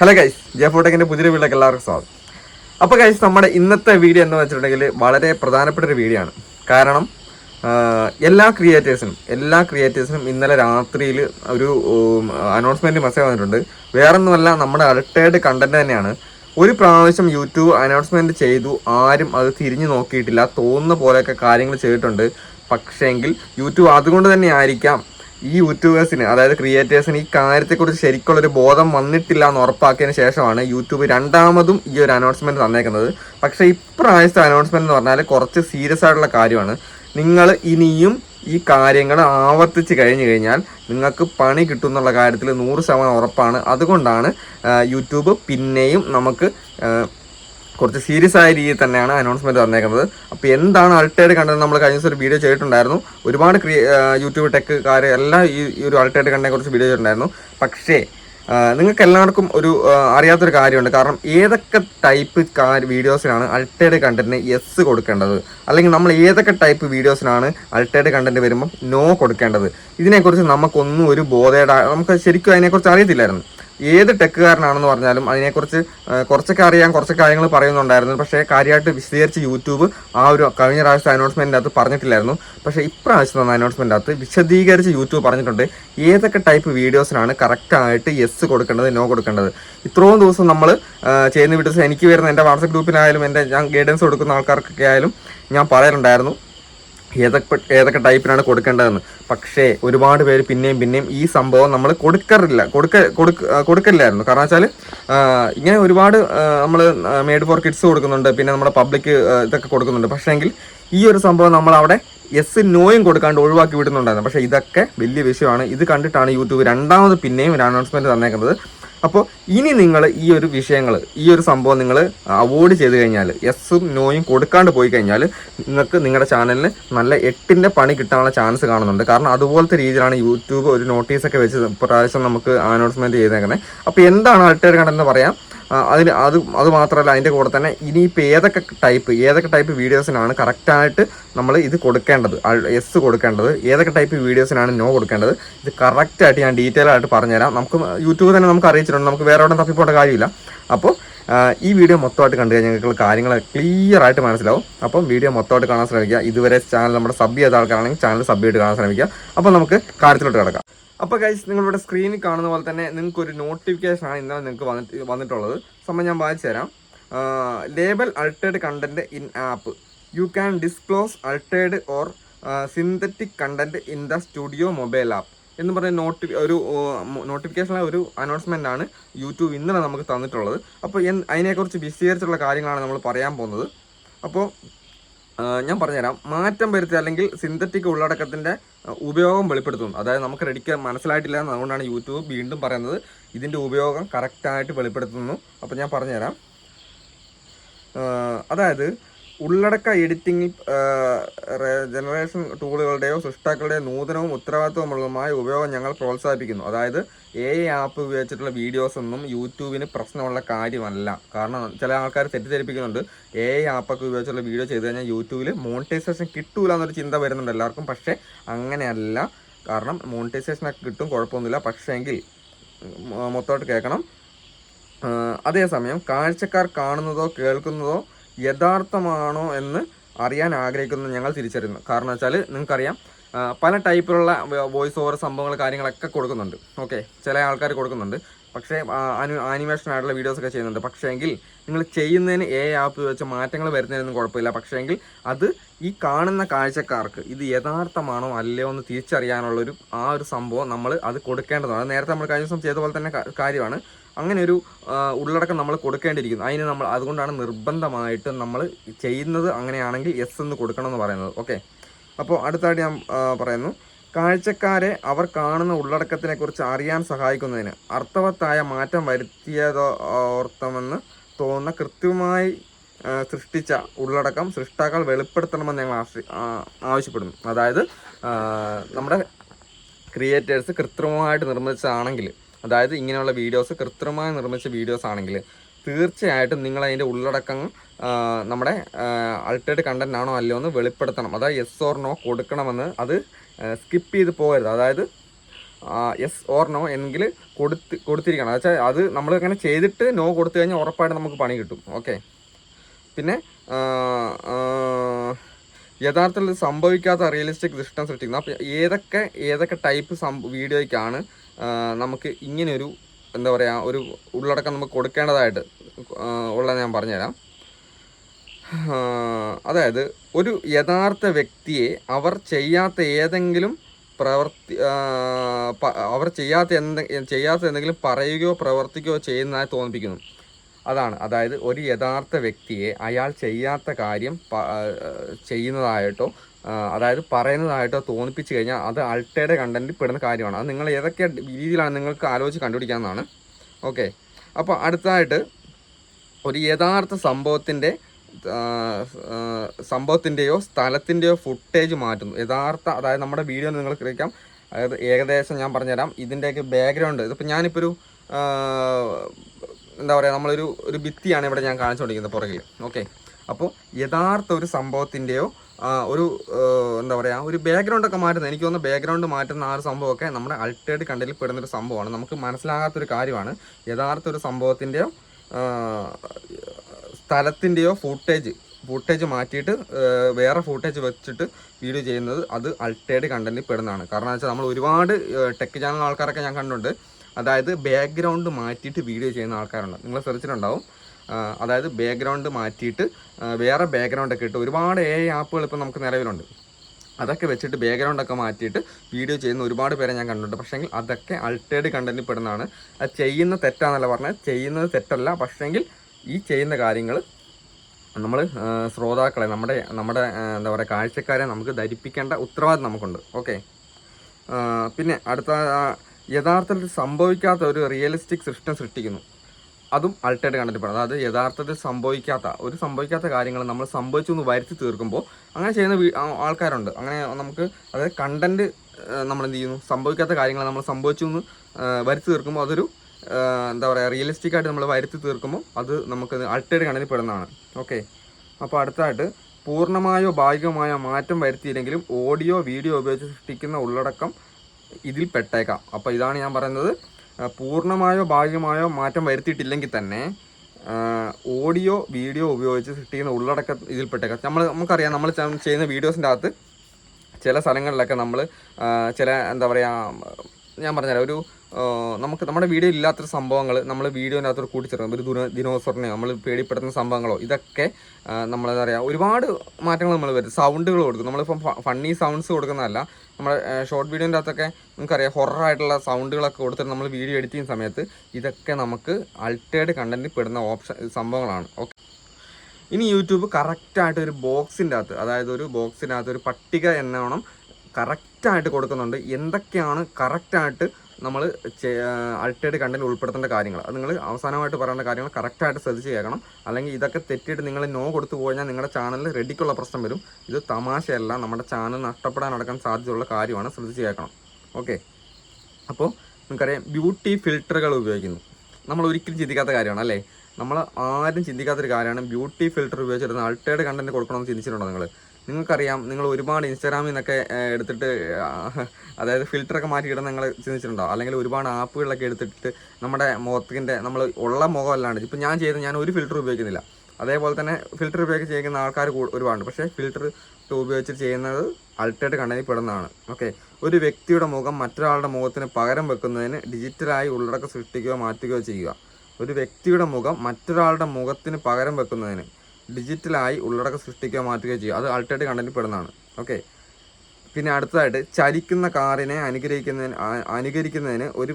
Hello guys J ഫോട്ടോക്കിന്റെ പുതിയ വീട്ടിലേക്ക് എല്ലാവർക്കും സ്വാഗതം. അപ്പോൾ ഗൈസ് നമ്മുടെ ഇന്നത്തെ വീഡിയോ എന്ന് വെച്ചിട്ടുണ്ടെങ്കിൽ വളരെ പ്രധാനപ്പെട്ട ഒരു വീഡിയോ ആണ്. കാരണം എല്ലാ ക്രിയേറ്റേഴ്സിനും എല്ലാ ക്രിയേറ്റേഴ്സിനും ഇന്നലെ രാത്രിയിൽ ഒരു അനൗൺസ്മെന്റ് മെസ്സേജ് വന്നിട്ടുണ്ട്. വേറൊന്നുമല്ല നമ്മുടെ അൾട്ടേഡ് കണ്ടന്റ് തന്നെയാണ്. ഒരു പ്രാവശ്യം യൂട്യൂബ് അനൗൺസ്മെന്റ് ചെയ്തു. ആരും അത് തിരിഞ്ഞു നോക്കിയിട്ടില്ല. തോന്നുന്ന പോലെയൊക്കെ കാര്യങ്ങൾ ചെയ്തിട്ടുണ്ട്. പക്ഷേങ്കിൽ യൂട്യൂബ് അതുകൊണ്ട് തന്നെ ആയിരിക്കാം ഈ യൂട്യൂബേഴ്സിന് അതായത് ക്രിയേറ്റേഴ്സിന് ഈ കാര്യത്തെക്കുറിച്ച് ശരിക്കുള്ളൊരു ബോധം വന്നിട്ടില്ല എന്ന് ഉറപ്പാക്കിയതിന് ശേഷമാണ് യൂട്യൂബ് രണ്ടാമതും ഈ ഒരു അനൗൺസ്മെന്റ് തന്നേക്കുന്നത്. പക്ഷേ ഇപ്രാവശ്യത്തെ അനൗൺസ്മെന്റ് എന്ന് പറഞ്ഞാൽ കുറച്ച് സീരിയസ് ആയിട്ടുള്ള കാര്യമാണ്. നിങ്ങൾ ഇനിയും ഈ കാര്യങ്ങൾ ആവർത്തിച്ച് കഴിഞ്ഞു കഴിഞ്ഞാൽ നിങ്ങൾക്ക് പണി കിട്ടും എന്നുള്ള കാര്യത്തിൽ നൂറ് ശതമാനം ഉറപ്പാണ്. അതുകൊണ്ടാണ് യൂട്യൂബ് പിന്നെയും നമുക്ക് കുറച്ച് സീരിയസ് ആയ രീതിയിൽ തന്നെയാണ് അനൗൺസ്മെന്റ് തന്നേക്കുന്നത്. അപ്പോൾ എന്താണ് അൾട്ടേഡ് കണ്ടത് നമ്മൾ കഴിഞ്ഞ ദിവസം ഒരു വീഡിയോ ചെയ്തിട്ടുണ്ടായിരുന്നു. ഒരുപാട് യൂട്യൂബ് ടെക്ക് എല്ലാം ഈ ഒരു അൾട്ടേഡ് കണ്ടതിനെ കുറിച്ച് വീഡിയോ ചെയ്തിട്ടുണ്ടായിരുന്നു. പക്ഷേ നിങ്ങൾക്ക് എല്ലാവർക്കും ഒരു അറിയാത്തൊരു കാര്യമുണ്ട്. കാരണം ഏതൊക്കെ ടൈപ്പ് വീഡിയോസിനാണ് അൾട്ടേഡ് കണ്ടന്റിന് എസ് കൊടുക്കേണ്ടത്? അല്ലെങ്കിൽ നമ്മൾ ഏതൊക്കെ ടൈപ്പ് വീഡിയോസിനാണ് അൾട്ടേഡ് കണ്ടന്റ് വരുമ്പോൾ നോ കൊടുക്കേണ്ടത്? ഇതിനെക്കുറിച്ച് നമുക്കൊന്നും ഒരു ബോധയുടെ നമുക്ക് ശരിക്കും അതിനെക്കുറിച്ച് അറിയത്തില്ലായിരുന്നു. ഏത് ടെക്കുകാരനാണെന്ന് പറഞ്ഞാലും അതിനെക്കുറിച്ച് കുറച്ചൊക്കെ അറിയാൻ കുറച്ച് കാര്യങ്ങൾ പറയുന്നുണ്ടായിരുന്നു. പക്ഷേ കാര്യമായിട്ട് വിശദീകരിച്ച് യൂട്യൂബ് ആ ഒരു കഴിഞ്ഞ പ്രാവശ്യത്തെ അനൗൺസ്മെന്റിന്റെ അകത്ത് പറഞ്ഞിട്ടില്ലായിരുന്നു. പക്ഷേ ഇപ്രാവശ്യം തന്ന അനൗൺസ്മെന്റ് അകത്ത് വിശദീകരിച്ച് യൂട്യൂബ് പറഞ്ഞിട്ടുണ്ട് ഏതൊക്കെ ടൈപ്പ് വീഡിയോസിനാണ് കറക്റ്റായിട്ട് യെസ് കൊടുക്കേണ്ടത് നോ കൊടുക്കേണ്ടത്. ഇത്രയും ദിവസം നമ്മൾ ചെയ്യുന്ന വീഡിയോസ് എനിക്ക് വരുന്ന എന്റെ വാട്സപ്പ് ഗ്രൂപ്പിലായാലും എന്റെ ഞാൻ ഗൈഡൻസ് കൊടുക്കുന്ന ആൾക്കാർക്കൊക്കെ ആയാലും ഞാൻ പറയാറുണ്ടായിരുന്നു. ഏതൊക്കെ ഏതൊക്കെ ടൈപ്പിനാണ് കൊടുക്കേണ്ടതെന്ന്. പക്ഷേ ഒരുപാട് പേര് പിന്നെയും പിന്നെയും ഈ സംഭവം നമ്മൾ കൊടുക്കാറില്ല. കൊടുക്ക കൊടുക്ക കൊടുക്കില്ലായിരുന്നു കാരണം വെച്ചാൽ ഇങ്ങനെ ഒരുപാട് നമ്മൾ മെയ്ഡ് ഫോർ കിഡ്സ് കൊടുക്കുന്നുണ്ട്. പിന്നെ നമ്മുടെ പബ്ലിക് ഇതൊക്കെ കൊടുക്കുന്നുണ്ട്. പക്ഷേ പക്ഷേങ്കിൽ ഈ ഒരു സംഭവം നമ്മൾ അവിടെ എസ് നോയും കൊടുക്കാണ്ട് ഒഴിവാക്കി വിടുന്നുണ്ടായിരുന്നു. പക്ഷേ ഇതൊക്കെ വലിയ വിഷയമാണ്. ഇത് കണ്ടിട്ടാണ് യൂട്യൂബ് രണ്ടാമത് പിന്നെയും ഒരു അനൗൺസ്മെന്റ് തന്നേക്കുന്നത്. അപ്പോൾ ഇനി നിങ്ങൾ ഈ ഒരു വിഷയങ്ങൾ ഈ ഒരു സംഭവം നിങ്ങൾ അവോയ്ഡ് ചെയ്ത് കഴിഞ്ഞാൽ എസ്സും നോയും കൊടുക്കാണ്ട് പോയി കഴിഞ്ഞാൽ നിങ്ങൾക്ക് നിങ്ങളുടെ ചാനലിന് നല്ല എട്ടിന്റെ പണി കിട്ടാനുള്ള ചാൻസ് കാണുന്നുണ്ട്. കാരണം അതുപോലത്തെ രീതിയിലാണ് യൂട്യൂബ് ഒരു നോട്ടീസൊക്കെ വെച്ച് പ്രാവശ്യം നമുക്ക് അനൗൺസ്മെന്റ് ചെയ്തേക്കുന്നത് അപ്പോൾ എന്താണ് അൾട്ടേഡ് കണ്ടെന്ന് പറയാം. അതിന് അത് അത് മാത്രമല്ല അതിന്റെ കൂടെ തന്നെ ഇനിയിപ്പോൾ ഏതൊക്കെ ടൈപ്പ് ഏതൊക്കെ ടൈപ്പ് വീഡിയോസിനാണ് കറക്റ്റായിട്ട് നമ്മൾ ഇത് കൊടുക്കേണ്ടത്? എസ് കൊടുക്കേണ്ടത്. ഏതൊക്കെ ടൈപ്പ് വീഡിയോസിനാണ് നോ കൊടുക്കേണ്ടത്? ഇത് കറക്റ്റായിട്ട് ഞാൻ ഡീറ്റെയിൽ ആയിട്ട് പറഞ്ഞുതരാം. നമുക്ക് യൂട്യൂബ് തന്നെ നമുക്ക് അറിയിച്ചിട്ടുണ്ട്. നമുക്ക് വേറെ എവിടെ തപ്പിപ്പോണ്ട കാര്യമില്ല. അപ്പോൾ ഈ വീഡിയോ മൊത്തമായിട്ട് കണ്ടു കഴിഞ്ഞാൽ നിങ്ങൾക്ക് കാര്യങ്ങൾ ക്ലിയർ ആയിട്ട് മനസ്സിലാവും. അപ്പം വീഡിയോ മൊത്തമായിട്ട് കാണാൻ ശ്രമിക്കുക. ഇതുവരെ ചാനൽ നമ്മുടെ സബ് ചെയ്ത ആൾക്കാരാണെങ്കിൽ ചാനൽ സബ് ചെയ്ത് കാണാൻ ശ്രമിക്കുക. അപ്പം നമുക്ക് കാര്യത്തിലോട്ട് കിടക്കാം. അപ്പോൾ കഴിച്ച് നിങ്ങളിവിടെ സ്ക്രീനിൽ കാണുന്ന പോലെ തന്നെ നിങ്ങൾക്ക് ഒരു നോട്ടിഫിക്കേഷൻ ആണ് ഇന്നലെ നിങ്ങൾക്ക് വന്നിട്ട് വന്നിട്ടുള്ളത്. സംഭവം ഞാൻ വായിച്ചു തരാം. Label altered content in app you can disclose altered or synthetic content in the studio mobile app എന്ന് പറഞ്ഞ നോട്ടി ഒരു നോട്ടിഫിക്കേഷനിലെ ഒരു അനൗൺസ്മെന്റ് ആണ് യൂട്യൂബ് ഇന്നലെ നമുക്ക് തന്നിട്ടുള്ളത്. അപ്പോൾ അതിനെക്കുറിച്ച് വിശദീകരിച്ചുള്ള കാര്യങ്ങളാണ് നമ്മൾ പറയാൻ പോകുന്നത്. അപ്പോൾ ഞാൻ പറഞ്ഞുതരാം. മാറ്റം വരുത്തി അല്ലെങ്കിൽ സിന്തറ്റിക് ഉള്ളടക്കത്തിന്റെ ഉപയോഗം വെളിപ്പെടുത്തുന്നു. അതായത് നമുക്ക് റെഡിക്ക് മനസ്സിലായിട്ടില്ല എന്നതുകൊണ്ടാണ് യൂട്യൂബ് വീണ്ടും പറയുന്നത്. ഇതിന്റെ ഉപയോഗം കറക്റ്റായിട്ട് വെളിപ്പെടുത്തുന്നു. അപ്പോൾ ഞാൻ പറഞ്ഞുതരാം. അതായത് ഉള്ളടക്ക എഡിറ്റിംഗ് ജനറേഷൻ ടൂളുകളുടെയോ സൃഷ്ടാക്കളുടെയോ നൂതനവും ഉത്തരവാദിത്വമുള്ളതുമായ ഉപയോഗം ഞങ്ങൾ പ്രോത്സാഹിപ്പിക്കുന്നു. അതായത് എ ആപ്പ് ഉപയോഗിച്ചിട്ടുള്ള വീഡിയോസ് ഒന്നും യൂട്യൂബിന് പ്രശ്നമുള്ള കാര്യമല്ല. കാരണം ചില ആൾക്കാർ തെറ്റിദ്ധരിപ്പിക്കുന്നുണ്ട്. എ ആപ്പൊക്കെ ഉപയോഗിച്ചുള്ള വീഡിയോ ചെയ്ത് കഴിഞ്ഞാൽ യൂട്യൂബിൽ മോണിറ്റൈസേഷൻ കിട്ടൂല എന്നൊരു ചിന്ത വരുന്നുണ്ട് എല്ലാവർക്കും. പക്ഷേ അങ്ങനെയല്ല. കാരണം മോണിറ്റൈസേഷൻ മോണിറ്റൈസേഷനൊക്കെ കിട്ടും കുഴപ്പമൊന്നുമില്ല. പക്ഷേ എങ്കിൽ മൊത്തമായിട്ട് കേൾക്കണം. അതേസമയം കാഴ്ചക്കാർ കാണുന്നതോ കേൾക്കുന്നതോ യഥാർത്ഥമാണോ എന്ന് അറിയാൻ ആഗ്രഹിക്കുന്നത് ഞങ്ങൾ തിരിച്ചറിയുന്നു. കാരണം വെച്ചാൽ നിങ്ങൾക്കറിയാം പല ടൈപ്പിലുള്ള വോയിസ് ഓവർ സംഭവങ്ങൾ കാര്യങ്ങളൊക്കെ കൊടുക്കുന്നുണ്ട്. ഓക്കെ ചില ആൾക്കാർ കൊടുക്കുന്നുണ്ട്. പക്ഷേ ആനിമേഷൻ ആയിട്ടുള്ള വീഡിയോസ് ഒക്കെ ചെയ്യുന്നുണ്ട്. പക്ഷേങ്കിൽ നിങ്ങൾ ചെയ്യുന്നതിന് എ ആപ്പ് വെച്ച് മാറ്റങ്ങൾ വരുന്നതിനൊന്നും കുഴപ്പമില്ല. പക്ഷേങ്കിൽ അത് ഈ കാണുന്ന കാഴ്ചക്കാർക്ക് ഇത് യഥാർത്ഥമാണോ അല്ലയോ എന്ന് തിരിച്ചറിയാനുള്ളൊരു ആ ഒരു സംഭവം നമ്മൾ അത് കൊടുക്കേണ്ടതാണ്. നേരത്തെ നമ്മൾ കഴിഞ്ഞ ദിവസം ചെയ്ത പോലെ തന്നെ കാര്യമാണ്. അങ്ങനെ ഒരു ഉള്ളടക്കം നമ്മൾ കൊടുക്കേണ്ടിയിരിക്കുന്നു. അതിന് നമ്മൾ അതുകൊണ്ടാണ് നിർബന്ധമായിട്ടും നമ്മൾ ചെയ്യുന്നത് അങ്ങനെയാണെങ്കിൽ എസ് എന്ന് കൊടുക്കണം എന്ന് പറയുന്നത്. ഓക്കെ അപ്പോൾ അടുത്തായിട്ട് ഞാൻ പറയുന്നു. കാഴ്ചക്കാരെ അവർ കാണുന്ന ഉള്ളടക്കത്തിനെ കുറിച്ച് അറിയാൻ സഹായിക്കുന്നതിന് അർത്ഥവത്തായ മാറ്റം വരുത്തിയതോർത്തമെന്ന് തോന്നുന്ന കൃത്യമായി സൃഷ്ടിച്ച ഉള്ളടക്കം സൃഷ്ടാക്കൾ വെളിപ്പെടുത്തണമെന്ന് ഞങ്ങൾ ആവശ്യപ്പെടുന്നു. അതായത് നമ്മുടെ ക്രിയേറ്റേഴ്സ് കൃത്രിമമായിട്ട് നിർമ്മിച്ചതാണെങ്കിൽ അതായത് ഇങ്ങനെയുള്ള വീഡിയോസ് കൃത്രിമമായി നിർമ്മിച്ച വീഡിയോസ് ആണെങ്കിൽ തീർച്ചയായിട്ടും നിങ്ങൾ അതിന്റെ ഉള്ളടക്കം നമ്മുടെ അൾട്ടേഡ് കണ്ടന്റ് ആണോ അല്ലയോ എന്ന് വെളിപ്പെടുത്തണം. അതായത് എസ് ഓർ നോ കൊടുക്കണമെന്ന് അത് സ്കിപ്പ് ചെയ്ത് പോകരുത്. അതായത് യെസ് ഓർ നോ എങ്കിൽ കൊടുത്ത് കൊടുത്തിരിക്കണം. വെച്ചാൽ അത് നമ്മൾ അങ്ങനെ ചെയ്തിട്ട് നോ കൊടുത്തു കഴിഞ്ഞാൽ ഉറപ്പായിട്ട് നമുക്ക് പണി കിട്ടും. ഓക്കെ പിന്നെ യഥാർത്ഥത്തിൽ സംഭവിക്കാത്ത റിയലിസ്റ്റിക് സിസ്റ്റം സൃഷ്ടിക്കുന്നത്. അപ്പോൾ ഏതൊക്കെ ഏതൊക്കെ ടൈപ്പ് വീഡിയോയ്ക്കാണ് നമുക്ക് ഇങ്ങനെയൊരു എന്താ പറയുക ഒരു ഉള്ളടക്കം നമുക്ക് കൊടുക്കേണ്ടതായിട്ട് ഉള്ള ഞാൻ പറഞ്ഞുതരാം. അതായത് ഒരു യഥാർത്ഥ വ്യക്തിയെ അവർ ചെയ്യാത്ത ഏതെങ്കിലും പ്രവർത്തി അവർ ചെയ്യാത്ത എന്തെ ചെയ്യാത്ത എന്തെങ്കിലും പറയുകയോ പ്രവർത്തിക്കുകയോ ചെയ്യുന്നതായി തോന്നിപ്പിക്കുന്നു. അതാണ് അതായത് ഒരു യഥാർത്ഥ വ്യക്തിയെ അയാൾ ചെയ്യാത്ത കാര്യം ചെയ്യുന്നതായിട്ടോ അതായത് പറയുന്നതായിട്ടോ തോന്നിപ്പിച്ചു കഴിഞ്ഞാൽ അത് അൾട്ടയുടെ കണ്ടന്റിൽ പെടുന്ന കാര്യമാണ്. അത് നിങ്ങൾ ഏതൊക്കെ രീതിയിലാണ് നിങ്ങൾക്ക് ആലോചിച്ച് കണ്ടുപിടിക്കാവുന്നതാണ്. ഓക്കെ. അപ്പോൾ അടുത്തതായിട്ട് ഒരു യഥാർത്ഥ സംഭവത്തിന്റെ സംഭവത്തിന്റെയോ സ്ഥലത്തിന്റെയോ ഫുട്ടേജ് മാറ്റുന്നു. യഥാർത്ഥ അതായത് നമ്മുടെ വീഡിയോ നിങ്ങൾ കഴിക്കാം അതായത് ഏകദേശം ഞാൻ പറഞ്ഞുതരാം. ഇതിന്റെയൊക്കെ ബാക്ക്ഗ്രൗണ്ട് ഇതിപ്പോൾ ഞാനിപ്പോൾ ഒരു എന്താ പറയുക നമ്മളൊരു ഒരു ഭിത്തിയാണ് ഇവിടെ ഞാൻ കാണിച്ചുകൊണ്ടിരിക്കുന്നത് പുറകിൽ ഓക്കെ അപ്പോൾ യഥാർത്ഥ ഒരു സംഭവത്തിന്റെയോ ഒരു എന്താ പറയുക ഒരു ബാക്ക്ഗ്രൗണ്ടൊക്കെ മാറ്റുന്നത് എനിക്ക് തോന്നുന്നു ബാക്ക്ഗ്രൗണ്ട് മാറ്റുന്ന ആ ഒരു സംഭവമൊക്കെ നമ്മുടെ അൾട്ടേഡ് കണ്ടതിൽ പെടുന്ന ഒരു സംഭവമാണ്. നമുക്ക് മനസ്സിലാകാത്തൊരു കാര്യമാണ്. യഥാർത്ഥ ഒരു സംഭവത്തിന്റെയോ സ്ഥലത്തിന്റെയോ ഫൂട്ടേജ് ഫൂട്ടേജ് മാറ്റിയിട്ട് വേറെ ഫൂട്ടേജ് വെച്ചിട്ട് വീഡിയോ ചെയ്യുന്നത് അത് അൾട്ടേഡ് കണ്ടന്റിൽ പെടുന്നതാണ്. കാരണം വെച്ചാൽ നമ്മൾ ഒരുപാട് ടെക് ചാനൽ ആൾക്കാരൊക്കെ ഞാൻ കണ്ടുണ്ട് അതായത് ബാക്ക്ഗ്രൗണ്ട് മാറ്റിയിട്ട് വീഡിയോ ചെയ്യുന്ന ആൾക്കാരുണ്ട്. നിങ്ങൾ ആ, അതായത് ബാക്ക്ഗ്രൗണ്ട് മാറ്റിയിട്ട് വേറെ ബാക്ക്ഗ്രൗണ്ട് ഒക്കെ ഇട്ട് ഒരുപാട് എ ആപ്പുകൾ ഇപ്പോൾ നമുക്ക് നിലവിലുണ്ട്. അതൊക്കെ വെച്ചിട്ട് ബാക്ക്ഗ്രൗണ്ട് ഒക്കെ മാറ്റിയിട്ട് വീഡിയോ ചെയ്യുന്ന ഒരുപാട് പേരെ ഞാൻ കണ്ടിട്ടുണ്ട്. പക്ഷേങ്കിൽ അതൊക്കെ അൾട്ടേഡ് കണ്ടന്റിൽ പെടുന്നതാണ്. അത് ചെയ്യുന്ന തെറ്റാന്നല്ല പറഞ്ഞത്. ചെയ്യുന്നത് തെറ്റല്ല. പക്ഷേങ്കിൽ ഈ ചെയ്യുന്ന കാര്യങ്ങൾ നമ്മൾ ശ്രോതാക്കളെ നമ്മുടെ നമ്മുടെ എന്താ പറയുക കാഴ്ചക്കാരെ നമുക്ക് ധരിപ്പിക്കേണ്ട ഉത്തരവാദിത്വം നമുക്കുണ്ട്. ഓക്കെ? പിന്നെ അടുത്ത യഥാർത്ഥത്തിൽ സംഭവിക്കാത്ത ഒരു റിയലിസ്റ്റിക് സിസ്റ്റം സൃഷ്ടിക്കുന്നു. അതും അൾട്ടേഡ് പെടും. അതായത് യഥാർത്ഥത്തിൽ സംഭവിക്കാത്ത ഒരു സംഭവിക്കാത്ത കാര്യങ്ങൾ നമ്മൾ സംഭവിച്ചു എന്ന് വരുത്തി തീർക്കുമ്പോൾ അങ്ങനെ ചെയ്യുന്ന ആൾക്കാരുണ്ട്. അങ്ങനെ നമുക്ക് അതായത് കണ്ടന്റ് നമ്മൾ എന്ത് ചെയ്യുന്നു? സംഭവിക്കാത്ത കാര്യങ്ങൾ നമ്മൾ സംഭവിച്ചു എന്ന് വരുത്തി തീർക്കുമ്പോൾ അതൊരു എന്താ പറയുക റിയലിസ്റ്റിക് ആയിട്ട് നമ്മൾ വരുത്തി തീർക്കുമ്പോൾ അത് നമുക്ക് അൾട്ടേഡ് കണ്ണിൽ പെടുന്നതാണ്. ഓക്കെ അപ്പോൾ അടുത്തതായിട്ട് പൂർണമായോ ഭാഗികമായോ മാറ്റം വരുത്തിയില്ലെങ്കിലും ഓഡിയോ വീഡിയോ ഉപയോഗിച്ച് സൃഷ്ടിക്കുന്ന ഉള്ളടക്കം ഇതിൽ പെട്ടേക്കാം. അപ്പോൾ ഇതാണ് ഞാൻ പറയുന്നത്. പൂർണമായോ ഭാഗികമായോ മാറ്റം വരുത്തിയിട്ടില്ലെങ്കിൽ തന്നെ ഓഡിയോ വീഡിയോ ഉപയോഗിച്ച് സൃഷ്ടിക്കുന്ന ഉള്ളടക്കം ഇതിൽ പെട്ടേക്കാം. നമ്മൾ നമുക്കറിയാം നമ്മൾ ചെയ്യുന്ന വീഡിയോസിന്റെ അകത്ത് ചില സ്ഥലങ്ങളിലൊക്കെ നമ്മൾ ചില എന്താ പറയുക ഞാൻ പറഞ്ഞുതരാം. ഒരു നമുക്ക് നമ്മുടെ വീഡിയോ ഇല്ലാത്തൊരു സംഭവങ്ങൾ നമ്മൾ വീഡിയോനകത്തോട് കൂട്ടിച്ചേർക്കും ഒരു ദുര ദിനോസറിനെയോ നമ്മൾ പേടിപ്പെടുത്തുന്ന സംഭവങ്ങളോ ഇതൊക്കെ നമ്മളെന്താ പറയുക ഒരുപാട് മാറ്റങ്ങൾ നമ്മൾ വരും സൗണ്ടുകൾ കൊടുക്കും നമ്മളിപ്പം ഫണ്ണി സൗണ്ട്സ് കൊടുക്കുന്നതല്ല. നമ്മുടെ ഷോർട്ട് വീഡിയോന്റെ അകത്തൊക്കെ നമുക്കറിയാം ഹൊററായിട്ടുള്ള സൗണ്ടുകളൊക്കെ കൊടുത്തിട്ട് നമ്മൾ വീഡിയോ എഡിറ്റ് ചെയ്യുന്ന സമയത്ത് ഇതൊക്കെ നമുക്ക് അൾട്ടേഡ് കണ്ടന്റിൽ പെടുന്ന ഓപ്ഷൻ സംഭവങ്ങളാണ്. ഓക്കെ ഇനി യൂട്യൂബ് കറക്റ്റായിട്ട് ഒരു ബോക്സിന്റെ അകത്ത് അതായത് ഒരു ബോക്സിനകത്ത് ഒരു പട്ടിക എന്നോണം കറക്റ്റായിട്ട് കൊടുക്കുന്നുണ്ട്. എന്തൊക്കെയാണ് കറക്റ്റായിട്ട് നമ്മൾ അൾട്ടേഡ് കണ്ടന്റ് ഉൾപ്പെടുത്തേണ്ട കാര്യങ്ങൾ അത് നിങ്ങൾ അവസാനമായിട്ട് പറയേണ്ട കാര്യങ്ങൾ കറക്റ്റായിട്ട് ശ്രദ്ധിച്ച് കേൾക്കണം. അല്ലെങ്കിൽ ഇതൊക്കെ തെറ്റിയിട്ട് നിങ്ങൾ നോ കൊടുത്തു പോയാൽ നിങ്ങളുടെ ചാനലിൽ റെഡിക്കുള്ള പ്രശ്നം വരും. ഇത് തമാശയല്ല. നമ്മുടെ ചാനൽ നഷ്ടപ്പെടാൻ അടക്കാൻ സാധ്യതയുള്ള കാര്യമാണ്. ശ്രദ്ധിച്ച് കേൾക്കണം. ഓക്കെ അപ്പോൾ നിങ്ങൾക്കറിയാം ബ്യൂട്ടി ഫിൽറ്ററുകൾ ഉപയോഗിക്കുന്നു. നമ്മൾ ഒരിക്കലും ചിന്തിക്കാത്ത കാര്യമാണ് അല്ലേ? നമ്മൾ ആരും ചിന്തിക്കാത്തൊരു കാര്യമാണ് ബ്യൂട്ടി ഫിൽറ്റർ ഉപയോഗിച്ചിരുന്ന അൾട്ടേഡ് കണ്ടന്റ് കൊടുക്കണമെന്ന് ചിന്തിച്ചിട്ടുണ്ടോ നിങ്ങൾ നിങ്ങൾക്കറിയാം നിങ്ങൾ ഒരുപാട് ഇൻസ്റ്റാഗ്രാമിൽ നിന്നൊക്കെ എടുത്തിട്ട് അതായത് ഫിൽറ്ററൊക്കെ മാറ്റിയിടാൻ നിങ്ങൾ ചിന്തിച്ചിട്ടുണ്ടോ? അല്ലെങ്കിൽ ഒരുപാട് ആപ്പുകളൊക്കെ എടുത്തിട്ട് നമ്മുടെ മുഖത്തിന്റെ നമ്മൾ ഉള്ള മുഖം അല്ലാണ്ട് ഞാൻ ചെയ്ത് ഞാൻ ഒരു ഫിൽറ്റർ ഉപയോഗിക്കുന്നില്ല. അതേപോലെ തന്നെ ഫിൽറ്റർ ഉപയോഗിച്ച് ചെയ്യുന്ന ആൾക്കാർ ഒരുപാട് ഒരുപാടുണ്ട്. പക്ഷേ ഫിൽറ്റർ ഉപയോഗിച്ച് ചെയ്യുന്നത് അൾട്ടേഡ് കണ്ടതിൽ പെടുന്നതാണ്. ഓക്കെ ഒരു വ്യക്തിയുടെ മുഖം മറ്റൊരാളുടെ മുഖത്തിന് പകരം വെക്കുന്നതിന് ഡിജിറ്റലായി ഉള്ളടക്കം സൃഷ്ടിക്കുകയോ മാറ്റുകയോ ചെയ്യുക. ഒരു വ്യക്തിയുടെ മുഖം മറ്റൊരാളുടെ മുഖത്തിന് പകരം വെക്കുന്നതിന് ഡിജിറ്റലായി ഉള്ളടക്കം സൃഷ്ടിക്കുകയോ മാറ്റുകയോ ചെയ്യുക. അത് അൾട്ടേറ്റ് കണ്ടന്റ് പെടുന്നതാണ്. ഓക്കെ പിന്നെ അടുത്തതായിട്ട് ചലിക്കുന്ന കാറിനെ അനുഗ്രഹിക്കുന്നതിന് അനുകരിക്കുന്നതിന് ഒരു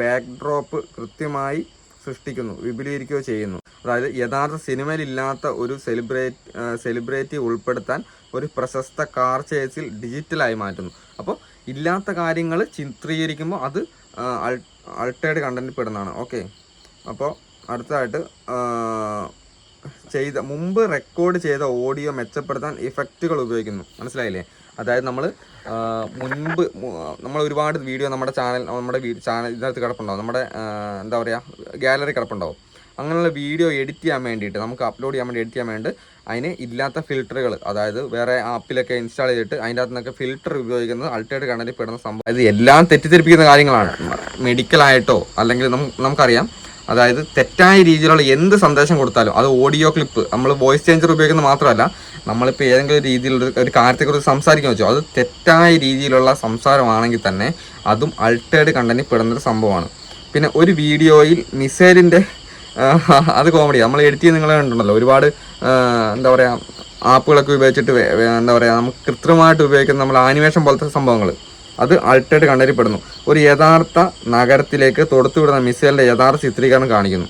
ബാക്ക് ഡ്രോപ്പ് കൃത്യമായി സൃഷ്ടിക്കുന്നു വിപുലീകരിക്കുകയോ ചെയ്യുന്നു. അതായത് യഥാർത്ഥ സിനിമയിലില്ലാത്ത ഒരു സെലിബ്രേറ്റ് സെലിബ്രിറ്റി ഉൾപ്പെടുത്താൻ ഒരു പ്രശസ്ത കാർ ചേസിൽ ഡിജിറ്റലായി മാറ്റുന്നു. അപ്പോൾ ഇല്ലാത്ത കാര്യങ്ങൾ ചിത്രീകരിക്കുമ്പോൾ അത് അൾട്ടേഡ് കണ്ടന്റ് പെടുന്നതാണ്. ഓക്കെ അപ്പോൾ അടുത്തതായിട്ട് ചെയ്ത മുമ്പ് റെക്കോർഡ് ചെയ്ത ഓഡിയോ മെച്ചപ്പെടുത്താൻ ഇഫക്റ്റുകൾ ഉപയോഗിക്കുന്നു. മനസ്സിലായില്ലേ? അതായത് നമ്മൾ മുൻപ് നമ്മൾ ഒരുപാട് വീഡിയോ നമ്മുടെ ചാനൽ നമ്മുടെ ചാനൽ ഇതിനകത്ത് കിടപ്പുണ്ടാവും. നമ്മുടെ എന്താ പറയുക ഗാലറി കിടപ്പുണ്ടാവും. അങ്ങനെയുള്ള വീഡിയോ എഡിറ്റ് ചെയ്യാൻ വേണ്ടിയിട്ട് നമുക്ക് അപ്ലോഡ് ചെയ്യാൻ വേണ്ടി എഡിറ്റ് ചെയ്യാൻ വേണ്ടി അതിന് ഇല്ലാത്ത ഫിൽറ്ററുകൾ അതായത് വേറെ ആപ്പിലൊക്കെ ഇൻസ്റ്റാൾ ചെയ്തിട്ട് അതിന്റെ അകത്ത് നിന്നൊക്കെ ഫിൽറ്റർ ഉപയോഗിക്കുന്നത് അൾട്ടേഡ് കണ്ണിൽ പെടുന്ന സംഭവം. അത് എല്ലാം തെറ്റിദ്ധരിപ്പിക്കുന്ന കാര്യങ്ങളാണ്. മെഡിക്കലായിട്ടോ അല്ലെങ്കിൽ നമുക്ക് നമുക്കറിയാം അതായത് തെറ്റായ രീതിയിലുള്ള എന്ത് സന്ദേശം കൊടുത്താലും അത് ഓഡിയോ ക്ലിപ്പ് നമ്മൾ വോയിസ് ചേഞ്ചർ ഉപയോഗിക്കുന്നത് മാത്രമല്ല നമ്മളിപ്പോൾ ഏതെങ്കിലും രീതിയിലുള്ള ഒരു- കാര്യത്തെക്കുറിച്ച് സംസാരിക്കാൻ വെച്ചോ അത് തെറ്റായ രീതിയിലുള്ള സംസാരമാണെങ്കിൽ തന്നെ അതും അൾട്ടേഡ് കണ്ടന്റിൽ പെടുന്നൊരു സംഭവമാണ്. പിന്നെ ഒരു വീഡിയോയിൽ മിസൈലിന്റെ അത് കോമഡി നമ്മൾ എഡിറ്റ് ചെയ്ത് നിങ്ങൾ കണ്ടിട്ടുണ്ടല്ലോ ഒരുപാട് എന്താ പറയുക ആപ്പുകളൊക്കെ ഉപയോഗിച്ചിട്ട് എന്താ പറയുക നമുക്ക് കൃത്രിമമായിട്ട് ഉപയോഗിക്കുന്ന നമ്മൾ ആനിമേഷൻ പോലത്തെ സംഭവങ്ങൾ അത് അൾട്ടേഡ് കണ്ടറിയപ്പെടുന്നു പെടുന്നു. ഒരു യഥാർത്ഥ നഗരത്തിലേക്ക് തൊടുത്തുവിടുന്ന മിസൈലിന്റെ യഥാർത്ഥ ചിത്രീകരണം കാണിക്കുന്നു.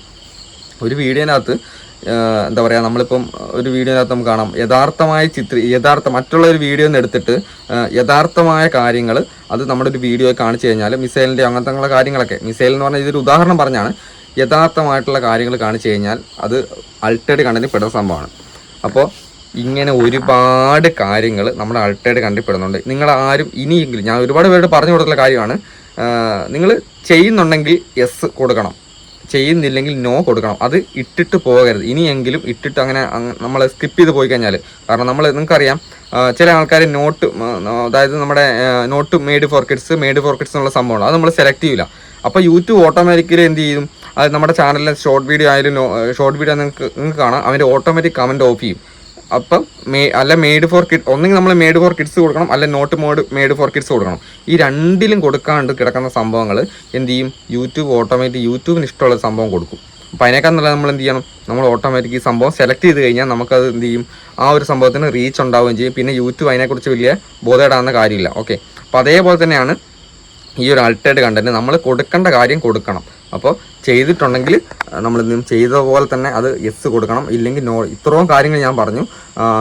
ഒരു വീഡിയോനകത്ത് എന്താ പറയുക നമ്മളിപ്പം ഒരു വീഡിയോനകത്ത് നമുക്ക് കാണാം. യഥാർത്ഥമായ ചിത്ര യഥാർത്ഥ മറ്റുള്ള ഒരു വീഡിയോ എടുത്തിട്ട് യഥാർത്ഥമായ കാര്യങ്ങൾ അത് നമ്മുടെ ഒരു വീഡിയോ കാണിച്ചു കഴിഞ്ഞാൽ മിസൈലിന്റെ അങ്ങനത്തെ കാര്യങ്ങളൊക്കെ. മിസൈൽ എന്ന് പറഞ്ഞാൽ ഇതൊരു ഉദാഹരണം പറഞ്ഞാണ്. യഥാർത്ഥമായിട്ടുള്ള കാര്യങ്ങൾ കാണിച്ചു കഴിഞ്ഞാൽ അത് അൾട്ടേഡ് കണ്ടതിൽ പെടുന്ന സംഭവമാണ്. അപ്പോൾ ഇങ്ങനെ ഒരുപാട് കാര്യങ്ങൾ നമ്മുടെ അൾട്ടേഡ് കണ്ടിപ്പെടുന്നുണ്ട് നിങ്ങൾ ആരും ഇനിയെങ്കിലും ഞാൻ ഒരുപാട് പേരോട് പറഞ്ഞു കൊടുത്തുള്ള കാര്യമാണ് നിങ്ങൾ ചെയ്യുന്നുണ്ടെങ്കിൽ എസ് കൊടുക്കണം. ചെയ്യുന്നില്ലെങ്കിൽ നോ കൊടുക്കണം. അത് ഇട്ടിട്ട് പോകരുത്. ഇനിയെങ്കിലും ഇട്ടിട്ട് അങ്ങനെ നമ്മൾ സ്കിപ്പ് ചെയ്ത് പോയി കഴിഞ്ഞാൽ കാരണം നമ്മൾ നിങ്ങൾക്കറിയാം ചില ആൾക്കാർ നോട്ട് അതായത് നമ്മുടെ not made for kids made for kids എന്നുള്ള സംഭവമാണ്. അത് നമ്മൾ സെലക്ട് ചെയ്യില്ല അപ്പോൾ യൂട്യൂബ് ഓട്ടോമാറ്റിക്കലി എന്ത് ചെയ്യും? അത് നമ്മുടെ ചാനലിൽ ഷോർട്ട് വീഡിയോ ആയാലും ഷോർട്ട് വീഡിയോ നിങ്ങൾക്ക് നിങ്ങൾക്ക് കാണാം. അവന്റെ ഓട്ടോമാറ്റിക് കമന്റ് ഓഫ് ചെയ്യും. അപ്പം മേ അല്ല മെയ്ഡ് ഫോർ കിഡ് ഒന്നെങ്കിൽ നമ്മൾ മെയ്ഡ് ഫോർ കിഡ്സ് കൊടുക്കണം അല്ല not mode made for kids കൊടുക്കണം. ഈ രണ്ടിലും കൊടുക്കാണ്ട് കിടക്കുന്ന സംഭവങ്ങൾ എന്ത് ചെയ്യും? യൂട്യൂബ് ഓട്ടോമാറ്റിക് യൂട്യൂബിന് ഇഷ്ടമുള്ള സംഭവം കൊടുക്കും. അപ്പോൾ അതിനേക്കാൾ നല്ല നമ്മൾ എന്ത് ചെയ്യണം? നമ്മൾ ഓട്ടോമാറ്റിക് ഈ സംഭവം സെലക്ട് ചെയ്ത് കഴിഞ്ഞാൽ നമുക്കത് എന്ത് ചെയ്യും? ആ ഒരു സംഭവത്തിന് റീച്ച് ഉണ്ടാവുകയും ചെയ്യും. പിന്നെ യൂട്യൂബ് അതിനെക്കുറിച്ച് വലിയ ബോധേടാവുന്ന കാര്യമില്ല. ഓക്കെ അപ്പോൾ അതേപോലെ തന്നെയാണ് ഈ ഒരു അൾട്ടേഡ് കണ്ടന്റ് നമ്മൾ കൊടുക്കേണ്ട കാര്യം കൊടുക്കണം. അപ്പോൾ ചെയ്തിട്ടുണ്ടെങ്കിൽ നമ്മൾ എന്തും ചെയ്ത പോലെ തന്നെ അത് എസ് കൊടുക്കണം. ഇല്ലെങ്കിൽ നോ ഇത്രയും കാര്യങ്ങൾ ഞാൻ പറഞ്ഞു.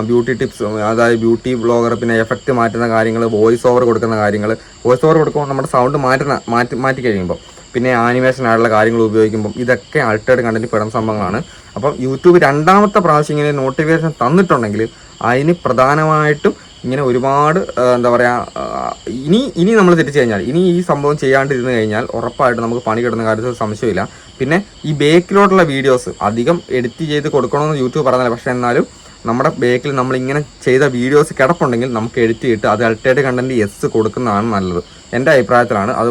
ബ്യൂട്ടി ടിപ്സ് അതായത് ബ്യൂട്ടി ബ്ലോഗർ പിന്നെ എഫക്റ്റ് മാറ്റുന്ന കാര്യങ്ങൾ വോയിസ് ഓവർ കൊടുക്കുന്ന കാര്യങ്ങൾ വോയിസ് ഓവർ കൊടുക്കുമ്പോൾ നമ്മുടെ സൗണ്ട് മാറ്റുന്ന മാറ്റി മാറ്റി കഴിയുമ്പോൾ പിന്നെ ആനിമേഷൻ ആയിട്ടുള്ള കാര്യങ്ങൾ ഉപയോഗിക്കുമ്പോൾ ഇതൊക്കെ ആൾട്ടേഡ് കണ്ടന്റ് പെടുന്ന സംഭവങ്ങളാണ്. അപ്പം യൂട്യൂബ് രണ്ടാമത്തെ പ്രാവശ്യം ഇങ്ങനെ നോട്ടിഫിക്കേഷൻ തന്നിട്ടുണ്ടെങ്കിൽ അതിന് പ്രധാനമായിട്ടും ഇങ്ങനെ ഒരുപാട് എന്താ പറയുക ഇനി ഇനി നമ്മൾ തിരിച്ചു കഴിഞ്ഞാൽ ഇനി ഈ സംഭവം ചെയ്യാണ്ടിരുന്നു കഴിഞ്ഞാൽ ഉറപ്പായിട്ട് നമുക്ക് പണി കിട്ടുന്ന കാര്യത്തിൽ സംശയമില്ല പിന്നെ ഈ ബേക്കിലോട്ടുള്ള വീഡിയോസ് അധികം എഡിറ്റ് ചെയ്ത് കൊടുക്കണമെന്ന് യൂട്യൂബ് പറഞ്ഞില്ല പക്ഷേ എന്നാലും നമ്മുടെ ബേക്കിൽ നമ്മൾ ഇങ്ങനെ ചെയ്ത വീഡിയോസ് കിടപ്പുണ്ടെങ്കിൽ നമുക്ക് എഡിറ്റ് ചെയ്തിട്ട് അത് അൾട്ടേഡ് കണ്ടന്റ് എസ് കൊടുക്കുന്നതാണ് നല്ലത്. എന്റെ അഭിപ്രായത്തിലാണ്. അത്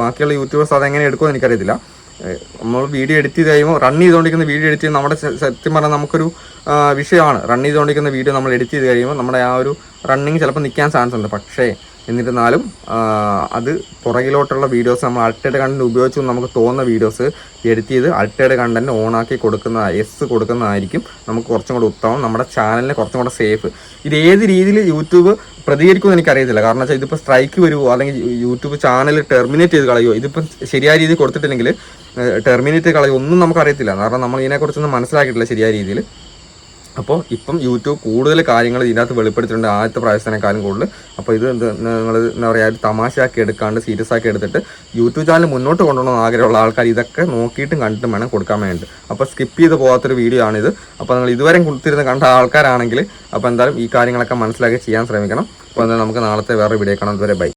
ബാക്കിയുള്ള യൂട്യൂബേഴ്സ് അതെങ്ങനെ എടുക്കുമെന്ന് എനിക്കറിയത്തില്ല. നമ്മൾ വീഡിയോ എഡിറ്റ് ചെയ്ത് കഴിയുമ്പോൾ റൺ ചെയ്തുകൊണ്ടിരിക്കുന്ന വീഡിയോ എഡിറ്റ് ചെയ്ത് നമ്മുടെ സത്യം പറഞ്ഞാൽ നമുക്കൊരു വിഷയമാണ്. റൺ ചെയ്തുകൊണ്ടിരിക്കുന്ന വീഡിയോ നമ്മൾ എഡിറ്റ് ചെയ്ത് കഴിയുമ്പോൾ നമ്മുടെ ആ ഒരു റണ്ണിങ് ചിലപ്പോൾ നിൽക്കാൻ ചാൻസ് ഉണ്ട്. പക്ഷേ എന്നിരുന്നാലും അത് പുറകിലോട്ടുള്ള വീഡിയോസ് നമ്മൾ അൾട്ടേഡ് കണ്ടന്റ് ഉപയോഗിച്ചു നമുക്ക് തോന്നുന്ന വീഡിയോസ് എഡിറ്റ് ചെയ്ത് അൾട്ടേഡ് കണ്ടന്റ് ഓണാക്കി കൊടുക്കുന്ന എസ് കൊടുക്കുന്നതായിരിക്കും നമുക്ക് കുറച്ചും കൂടെ ഉത്തമം നമ്മുടെ ചാനലിന് കുറച്ചും കൂടെ സേഫ് ഇത് ഏത് രീതിയിൽ യൂട്യൂബ് പ്രതികരിക്കുമെന്ന് എനിക്കറിയത്തില്ല. കാരണം വെച്ചാൽ ഇതിപ്പോൾ സ്ട്രൈക്ക് വരുമോ അല്ലെങ്കിൽ യൂട്യൂബ് ചാനൽ ടെർമിനേറ്റ് ചെയ്ത് കളയുമോ ഇതിപ്പം ശരിയായ രീതിയിൽ കൊടുത്തിട്ടില്ലെങ്കിൽ ടെർമിനേറ്റ് കളയുമോ ഒന്നും നമുക്കറിയത്തില്ല. കാരണം നമ്മൾ ഇതിനെക്കുറിച്ചൊന്നും മനസ്സിലാക്കിയിട്ടില്ല ശരിയായ രീതിയിൽ. അപ്പോൾ ഇപ്പം യൂട്യൂബ് കൂടുതൽ കാര്യങ്ങൾ ഇതിനകത്ത് വെളിപ്പെടുത്തിയിട്ടുണ്ട്. ആദ്യത്തെ പ്രാവശ്യത്തിനേക്കാളും കൂടുതൽ. അപ്പോൾ ഇത് നിങ്ങൾ എന്താ പറയുക ഒരു തമാശയാക്കി എടുക്കാണ്ട് സീരിയസ് ആക്കി എടുത്തിട്ട് യൂട്യൂബ് ചാനൽ മുന്നോട്ട് കൊണ്ടുപോകണം ആഗ്രഹമുള്ള ആൾക്കാർ ഇതൊക്കെ നോക്കിയിട്ടും കണ്ടിട്ടും വേണം കൊടുക്കാൻ വേണ്ടി അപ്പോൾ സ്കിപ്പ് ചെയ്ത് പോകാത്തൊരു വീഡിയോ ആണിത്. അപ്പോൾ നിങ്ങൾ ഇതുവരെയും കൊടുത്തിരുന്ന് കണ്ട ആൾക്കാരാണെങ്കിൽ അപ്പോൾ എന്തായാലും ഈ കാര്യങ്ങളൊക്കെ മനസ്സിലാക്കി ചെയ്യാൻ ശ്രമിക്കണം. അപ്പോൾ എന്തായാലും നമുക്ക് നാളത്തെ വേറെ വീഡിയോ കാണാം. ഇതുവരെ ബൈ